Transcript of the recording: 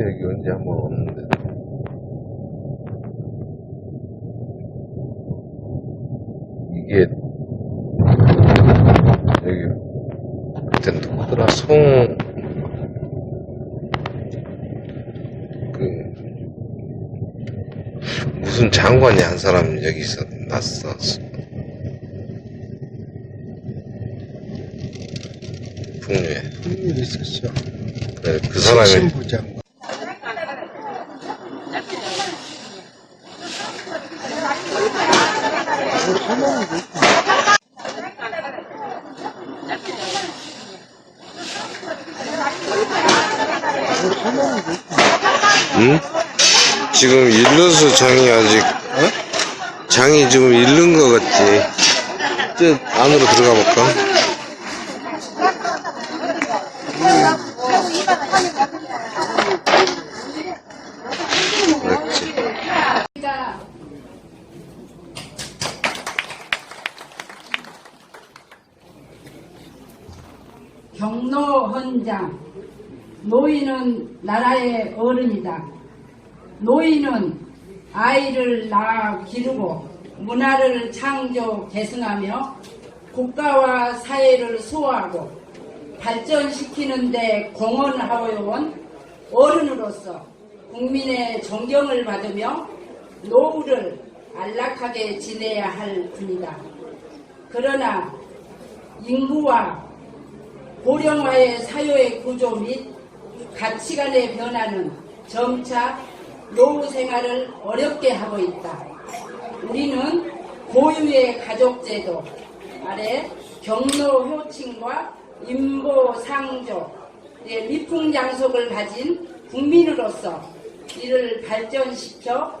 여기 언제 한번 왔는데. 이게, 여기, 그때 누구더라, 송, 그, 무슨 장관이 한 사람 여기서 났어. 풍류에. 큰일 있었어. 그래, 그 사람이, 신부 장. 응? 지금 일러서 장이 아직, 어? 장이 지금 잃는 것 같지. 저 안으로 들어가 볼까? 그렇지. 경로 헌장 노인은 나라의 어른이다. 노인은 아이를 낳아 기르고 문화를 창조 계승하며 국가와 사회를 수호하고 발전시키는 데 공헌하여온 어른으로서 국민의 존경을 받으며 노후를 안락하게 지내야 할 뿐이다. 그러나 인구와 고령화의 사회의 구조 및 가치관의 변화는 점차 노후 생활을 어렵게 하고 있다. 우리는 고유의 가족제도 아래 경로 효칭과 인보 상조 의 미풍 장속을 가진 국민으로서 이를 발전시켜